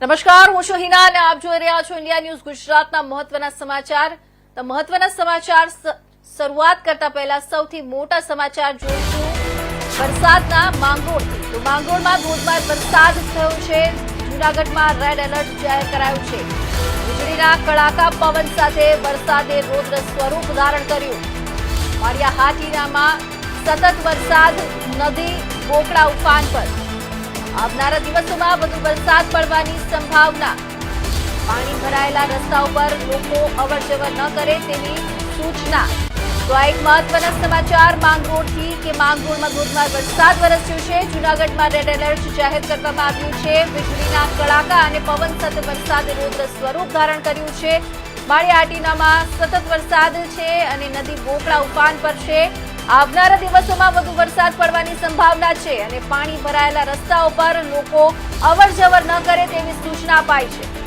નમસ્કાર, હું છું હિના અને આપ જોઈ રહ્યા છો ઇન્ડિયા ન્યૂઝ ગુજરાતના મહત્વના સમાચાર. તો મહત્વના સમાચાર શરૂઆત કરતા પહેલા સૌથી મોટા સમાચાર જોઈશું. વરસાદના માંગરોળથી તો માંગરોળમાં ધોધમાર વરસાદ થયો છે. જૂનાગઢમાં રેડ એલર્ટ જાહેર કરાયું છે. વીજળીના કડાકા પવન સાથે વરસાદે રૌદ્ર સ્વરૂપ ધારણ કર્યું. મારિયા હાટીનામાં સતત વરસાદ, નદી, બોકડા ઉફાન પર. આવનારા દિવસોમાં વધુ વરસાદ પડવાની સંભાવના. પાણી ભરાયેલા રસ્તા ઉપર લોકો અવરજવર ન કરે તેવી સૂચના. તો એક મહત્વના સમાચાર, માંગરોળથી કે માંગરોળમાં ધોધમાર વરસાદ વરસ્યો છે. જૂનાગઢમાં રેડ એલર્ટ જાહેર કરવામાં આવ્યું છે. વીજળીના કડાકા અને પવન સાથે વરસાદે રૌદ્ર સ્વરૂપ ધારણ કર્યું છે. માળિયાહાટીનામાં સતત વરસાદ છે અને નદી બોકડા ઉફાન પર છે. આવનારા દિવસોમાં વધુ વરસાદ પડવાની સંભાવના છે અને પાણી ભરાયેલા રસ્તાઓ પર લોકો અવર ન કરે તેવી સૂચના અપાઈ છે.